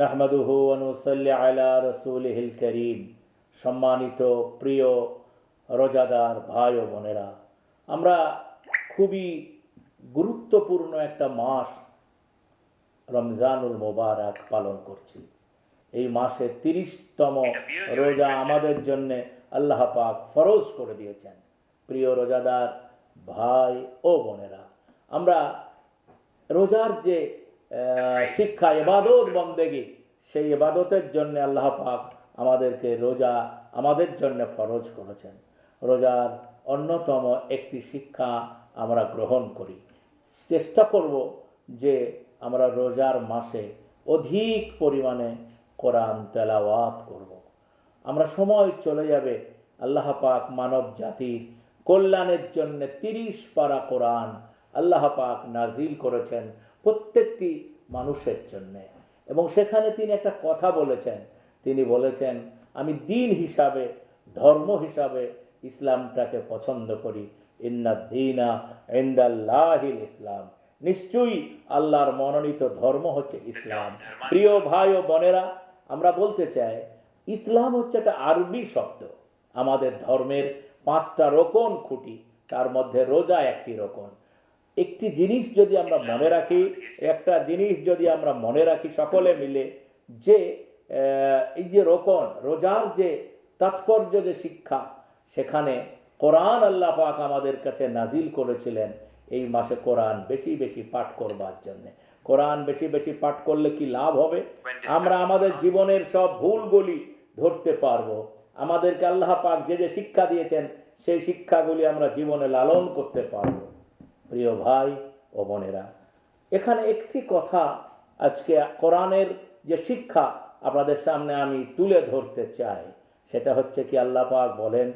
নাহমাদুহু অনুসল্লি আলা রসুলহিল করিম। সম্মানিত প্রিয় রোজাদার ভাই ও বোনেরা, আমরা খুবই গুরুত্বপূর্ণ একটা মাস রমজানুল মোবারক পালন করছি। এই মাসে তিরিশতম রোজা আমাদের জন্য আল্লাহ পাক ফরজ করে দিয়েছেন। প্রিয় রোজাদার ভাই ও বোনেরা, আমরা রোজার যে শিক্ষা এবাদত বন্দেগি। সেই এবাদতের জন্য আল্লাহ পাক আমাদেরকে রোজা আমাদের জন্য ফরজ করেছেন। রোজার অন্যতম একটি শিক্ষা আমরা গ্রহণ করি। চেষ্টা করব যে আমরা রোজার মাসে অধিক পরিমাণে কোরআন তেলাওয়াত করব। আমরা সময় চলে যাবে আল্লাহ পাক মানব জাতির কল্যাণের জন্য তিরিশ পারা কোরআন আল্লাহ পাক নাজিল করেছেন প্রত্যেকটি মানুষের জন্যে। এবং সেখানে তিনি একটা কথা বলেছেন। তিনি বলেছেন, আমি দিন হিসাবে, ধর্ম হিসাবে ইসলামটাকে পছন্দ করি। ইন্না দিনা ইসলাম। নিশ্চয়ই আল্লাহর মনোনীত ধর্ম হচ্ছে ইসলাম। প্রিয় ভাই ও বোনেরা, আমরা বলতে চাই, ইসলাম হচ্ছে একটা আরবি শব্দ। আমাদের ধর্মের পাঁচটা রোকন খুঁটি, তার মধ্যে রোজা একটি রোকন। একটি জিনিস যদি আমরা মনে রাখি, একটা জিনিস যদি আমরা মনে রাখি সকলে মিলে, যে এই যে রোকন রোজার যে তাৎপর্য যে শিক্ষা, সেখানে কোরআন আল্লাহ পাক আমাদের কাছে নাজিল করেছিলেন এই মাসে কোরআন বেশি বেশি পাঠ করবার জন্যে। কোরআন বেশি বেশি পাঠ করলে কি লাভ হবে? আমরা আমাদের জীবনের সব ভুলগুলি ধরতে পারব। আমাদেরকে আল্লাহ পাক যে যে শিক্ষা দিয়েছেন, সেই শিক্ষাগুলি আমরা জীবনে লালন করতে পারব। প্রিয় ভাই ও বোনেরা, এখানে একটি কথা আজকে কোরআনের যে শিক্ষা আপনাদের সামনে আমি তুলে ধরতে চাই, সেটা হচ্ছে কি আল্লাহ পাক বলেন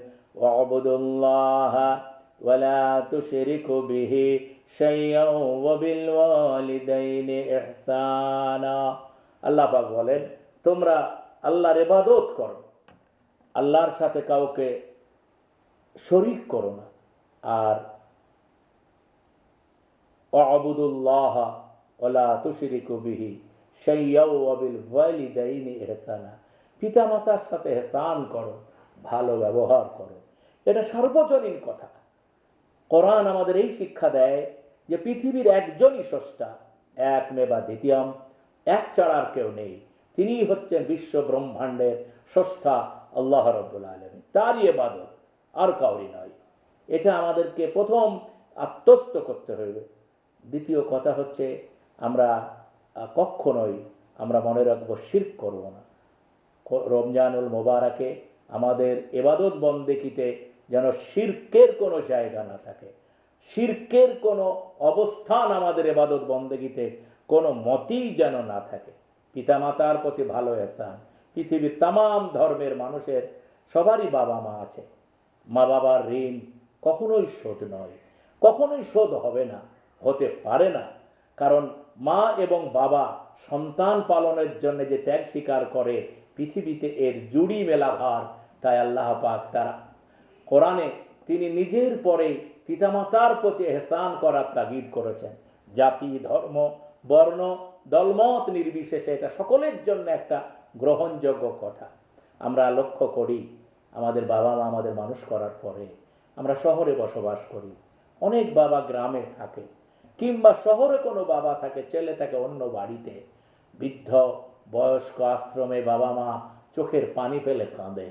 তুশরিকু বিহি শাইয়্যান ওয়া বিল ওয়ালিদাইনি ইহসানা। আল্লাহ পাক বলেন, তোমরা আল্লাহর ইবাদত করো, আল্লাহর সাথে কাউকে শরিক করো না। আর অবুদুল্লাহ ওলা তুশরিকু বিহি শাইয়্যাও ওয়াবিল ওয়ালিদাইনি ইহসানা। পিতামাতার সাথে হেসান করো, ভালো ব্যবহার করো। এটা সার্বজনীন কথা। কোরআন আমাদের এই শিক্ষা দেয় যে পৃথিবীর একজনই স্রষ্টা, এক মে বা দ্বিতীয়ম, এক ছাড়ার কেউ নেই। তিনিই হচ্ছেন বিশ্ব ব্রহ্মাণ্ডের স্রষ্টা আল্লাহ রব্বুল আলমী তারই এবাদত আর কাউরি নয়। এটা আমাদেরকে প্রথম আত্মস্থ করতে হবে। দ্বিতীয় কথা হচ্ছে আমরা কখনোই আমরা মনে রাখব শির্ক করব না। রমজানুল মোবারকে আমাদের এবাদত বন্দেকিতে যেন শির্কের কোনো জায়গা না থাকে। শির্কের কোনো অবস্থান আমাদের এবাদত বন্দেগিতে কোনো মতই যেন না থাকে। পিতামাতার প্রতি ভালো এহসান, পৃথিবীর তাম ধর্মের মানুষের সবারই বাবা মা আছে। মা বাবার ঋণ কখনোই শোধ নয়, কখনোই শোধ হবে না। হতে পারে না। কারণ মা এবং বাবা সন্তান পালনের জন্য যে ত্যাগ স্বীকার করে, পৃথিবীতে এর জুড়ি মেলা ভার তাই আল্লাহ পাক তারা কোরআনে তিনি নিজের পরে পিতামাতার প্রতি এহসান করার তাগিদ করেছেন। জাতি, ধর্ম, বর্ণ, দলমত নির্বিশেষে এটা সকলের জন্য একটা গ্রহণযোগ্য কথা। আমরা লক্ষ্য করি, আমাদের বাবা মা আমাদের মানুষ করার পরে আমরা শহরে বসবাস করি, অনেক বাবা গ্রামে থাকে কিংবা শহরে কোনো বাবা থাকে, ছেলে থাকে অন্য বাড়িতে, বৃদ্ধ, বয়স্ক আশ্রমে বাবা মা চোখের পানি ফেলে কাঁদে।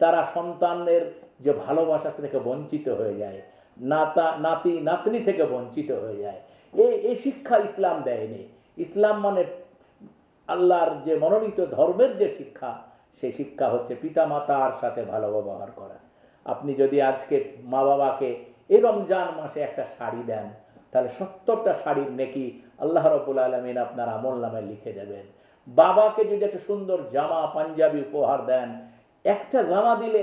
তারা সন্তানের যে ভালোবাসা থেকে বঞ্চিত হয়ে যায়, নাতা, নাতি, নাতনি থেকে বঞ্চিত হয়ে যায়। এই এই শিক্ষা ইসলাম দেয়নি। ইসলাম মানে আল্লাহর যে মনোনীত ধর্মের যে শিক্ষা সেই শিক্ষা হচ্ছে পিতা মাতার সাথে ভালো ব্যবহার করা। আপনি যদি আজকে মা বাবাকে এই রমজান মাসে একটা শাড়ি দেন তাহলে সত্তরটা শাড়ির নেকি আল্লাহ রব্বুল আলমিন আপনার আমল নামে লিখে দেবেন। বাবাকে যদি একটা সুন্দর জামা, পাঞ্জাবি উপহার দেন, একটা জামা দিলে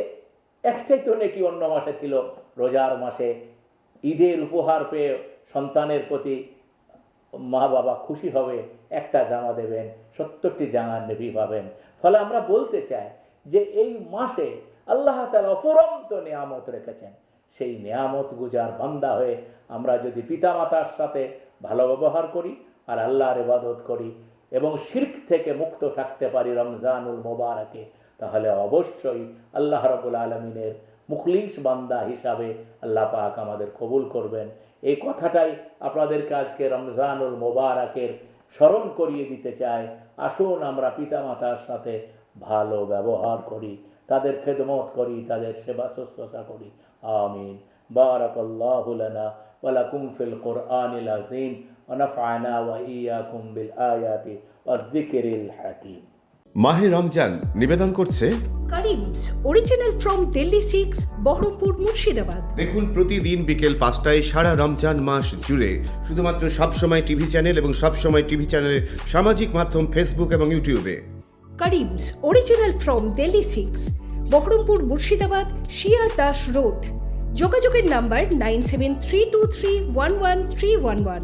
একটাই তো নাকি অন্য মাসে ছিল, রোজার মাসে। ঈদের উপহার পেয়ে সন্তানের প্রতি মা বাবা খুশি হবে, একটা জামা দেবেন, সত্তরটি জামা নেবি পাবেন। ফলে আমরা বলতে চাই যে এই মাসে আল্লাহ তালা অফুরন্ত নিয়ামত রেখেছেন। সেই নিয়ামত গুজার বান্দা হয়ে আমরা যদি পিতামাতার সাথে ভালো ব্যবহার করি আর আল্লাহর ইবাদত করি এবং শির্ক থেকে মুক্ত থাকতে পারি রমজানুল মোবারকে, তাহলে অবশ্যই আল্লাহ রবুল আলমিনের মুখলিস বান্দা হিসাবে আল্লাহ পাক আমাদের কবুল করবেন। এই কথাটাই আপনাদেরকে আজকে রমজানুল মোবারকের স্মরণ করিয়ে দিতে চাই। আসুন আমরা পিতামাতার সাথে ভালো ব্যবহার করি, তাদের খেদমত করি, তাদের সেবা শুশ্রূষা করি। আমিন بارك الله لنا ولكم في القرآن العظيم ونفعنا وإياكم بالآيات والذكر الحكيم মাহে রমজান নিবেদন করছে Karim's original from Delhi six Baharampur Murshidabad দেখুন প্রতিদিন বিকেল পাঁচটায় সারা রমজান মাস জুড়ে শুধুমাত্র সবসময় টিভি চ্যানেল এবং সবসময় টিভি চ্যানেলের সামাজিক মাধ্যম ফেসবুক এবং ইউটিউবে Karim's original from Delhi six Baharampur Murshidabad, Shiar Das road. যোগাযোগের number nine seven three two three one one three one one.